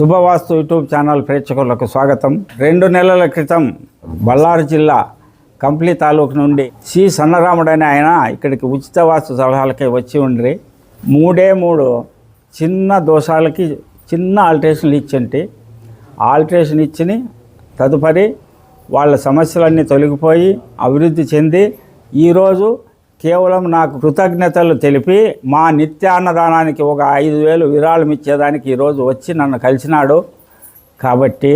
శుభవాస్తు YouTube channel ప్రేక్షకులకు స్వాగతం. రెండు నెలల క్రితం బళ్ళారి జిల్లా కంప్లీ తాలూకు నుండి సి. సన్నరాముడు ఆయన ఇక్కడికి ఉచిత వాస్తు సలహాలకి వచ్చి ఉండ్రి. మూడే మూడు చిన్న దోషాలకి చిన్న ఆల్టరేషన్లు ఇచ్చింటి. ఆల్టరేషన్ ఇచ్చిని తదుపరి వాళ్ళ సమస్యలన్నీ తొలగిపోయి అభివృద్ధి చెంది ఈరోజు కేవలం నాకు కృతజ్ఞతలు తెలిపి మా నిత్యాన్నదానానికి ఒక ఐదు వేలు విరాళం ఇచ్చేదానికి ఈరోజు వచ్చి నన్ను కలిసినాడు. కాబట్టి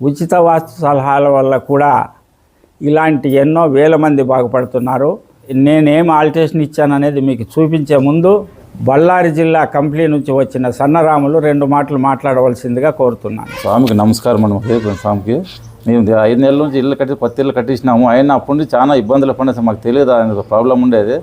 ఉచిత వాస్తు సలహాల వల్ల కూడా ఇలాంటి ఎన్నో వేల మంది బాగుపడుతున్నారు. నేనేం ఆల్టరేషన్ ఇచ్చాననేది మీకు చూపించే ముందు బళ్ళారి జిల్లా కంప్లీ నుంచి వచ్చిన సన్నరాములు రెండు మాటలు మాట్లాడవలసిందిగా కోరుతున్నాను. స్వామికి నమస్కారం అండి స్వామికి. మేము ఐదు నెలల నుంచి ఇల్లు కట్టి పత్తి ఇల్లు కట్టించినాము. ఆయన అప్పటి నుంచి చాలా ఇబ్బందులు పడిన మాకు తెలియదు ఆయన ప్రాబ్లం ఉండేది.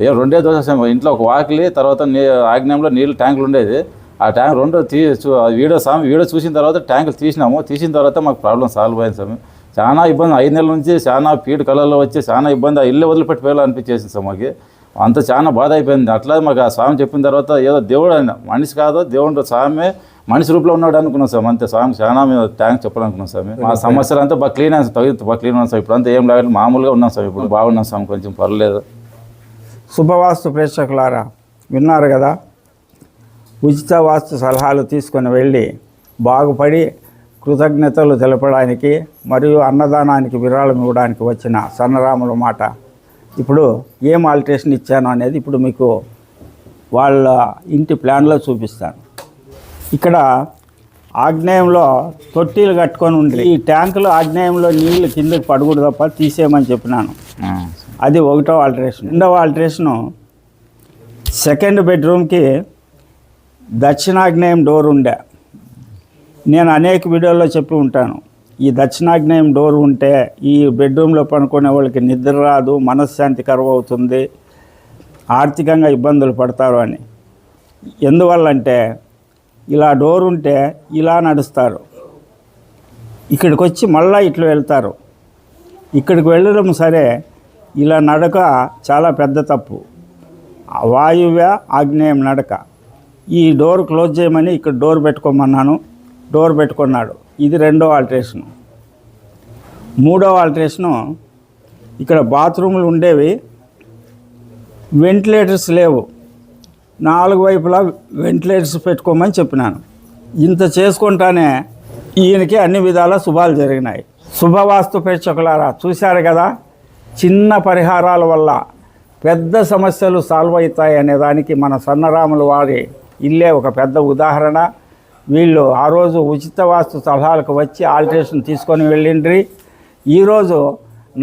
ఏ రెండే దోశ ఇంట్లో ఒక వాకిలి తర్వాత నీ ఆగ్నేయంలో నీళ్ళు ట్యాంకులు ఉండేది. ఆ ట్యాంక్ రెండు తీ చూ- వీడియో స్వామి వీడియో చూసిన తర్వాత ట్యాంకులు తీసినాము. తీసిన తర్వాత మాకు ప్రాబ్లం సాల్వ్ అయింది స్వామి. చాలా ఇబ్బంది ఐదు నెలల నుంచి చాలా పీడు కళల్లో వచ్చి చాలా ఇబ్బంది ఆ ఇల్లు వదిలిపెట్టి పోయాలనిపించేసింది సార్ మాకు. అంత చాలా బాధ అయిపోయింది అట్లా మాకు ఆ స్వామి చెప్పిన తర్వాత ఏదో దేవుడు ఆయన మనిషి కాదు దేవుడు స్వామి మనిషి రూపంలో ఉన్నాడు అనుకున్నాం సార్. అంతే స్వామి చాలా మేము థ్యాంక్స్ చెప్పాలనుకున్నాం స్వామి మా సమస్యలు అంతా బాగా క్లీన్ తగ్గి బాగా క్లీన్ ఉన్నాం సార్. ఇప్పుడు అంతా ఏం లేదు మామూలుగా ఉన్నాం సార్. ఇప్పుడు బాగున్నాం స్వామి కొంచెం పర్లేదు. శుభవాస్తు ప్రేక్షకులారా విన్నారు కదా? ఉచిత వాస్తు సలహాలు తీసుకొని వెళ్ళి బాగుపడి కృతజ్ఞతలు తెలపడానికి మరియు అన్నదానానికి విరాళం ఇవ్వడానికి వచ్చిన సన్నరాముల మాట ఇప్పుడు ఏం ఆల్టరేషన్ ఇచ్చాను అనేది ఇప్పుడు మీకు వాళ్ళ ఇంటి ప్లాన్లో చూపిస్తాను. ఇక్కడ ఆగ్నేయంలో తొట్టీలు కట్టుకొని ఉండి ఈ ట్యాంకులో ఆగ్నేయంలో నీళ్ళు కిందకి పడకూడదు తప్ప తీసేయమని చెప్పినాను. అది ఒకటో ఆల్టరేషన్ రెండవ ఆల్టరేషను సెకండ్ బెడ్రూమ్కి దక్షిణాగ్నేయం డోర్ ఉండే. నేను అనేక వీడియోల్లో చెప్పి ఉంటాను. ఈ దక్షిణాగ్నేయం డోర్ ఉంటే ఈ బెడ్రూమ్లో పనుకునే వాళ్ళకి నిద్ర రాదు మనశ్శాంతి కరువు అవుతుంది ఆర్థికంగా ఇబ్బందులు పడతారు అని. ఎందువల్లంటే ఇలా డోర్ ఉంటే ఇలా నడుస్తారు. ఇక్కడికి వచ్చి మళ్ళీ ఇట్లా వెళ్తారు. ఇక్కడికి వెళ్ళడం సరే ఇలా నడక చాలా పెద్ద తప్పు. వాయువ్య ఆగ్నేయం నడక. ఈ డోర్ క్లోజ్ చేయమని ఇక్కడ డోర్ పెట్టుకోమన్నాను. డోర్ పెట్టుకున్నాడు. ఇది రెండో ఆల్టరేషను మూడో ఆల్టరేషను ఇక్కడ బాత్రూములు ఉండేవి వెంటిలేటర్స్ లేవు. నాలుగు వైపులా వెంటిలేటర్స్ పెట్టుకోమని చెప్పినాను. ఇంత చేసుకుంటానే ఈయనకి అన్ని విధాల శుభాలు జరిగినాయి. శుభవాస్తు ప్రేక్షకులారా చూశారు కదా? చిన్న పరిహారాల వల్ల పెద్ద సమస్యలు సాల్వ్ అవుతాయి అనే దానికి మన సన్నరాముల వారి ఇల్లే ఒక పెద్ద ఉదాహరణ. వీళ్ళు ఆ రోజు ఉచిత వాస్తు సలహాలకు వచ్చి ఆల్టరేషన్ తీసుకొని వెళ్ళిండ్రి. ఈరోజు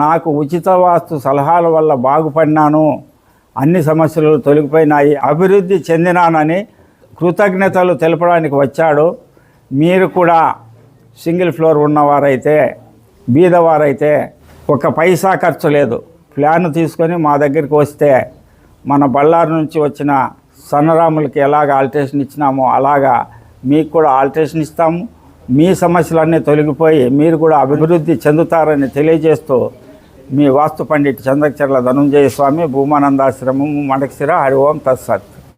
నాకు ఉచిత వాస్తు సలహాల వల్ల బాగుపడినాను. అన్ని సమస్యలు తొలగిపోయినాయి. అభివృద్ధి చెందినానని కృతజ్ఞతలు తెలపడానికి వచ్చాడు. మీరు కూడా సింగిల్ ఫ్లోర్ ఉన్నవారైతే బీదవారైతే ఒక పైసా ఖర్చు లేదు. ప్లాన్ తీసుకొని మా దగ్గరికి వస్తే మన బళ్ళారు నుంచి వచ్చిన సన్నరాములకి ఎలాగ ఆల్టరేషన్ ఇచ్చినామో అలాగా మీకు కూడా ఆల్టరేషన్ ఇస్తాము. మీ సమస్యలన్నీ తొలగిపోయి మీరు కూడా అభివృద్ధి చెందుతారని తెలియజేస్తూ మీ వాస్తు పండిట్ చంద్రచర్ల ధనుంజయ స్వామి భూమానందాశ్రమం మడకశిర హరి ఓం తత్సత్.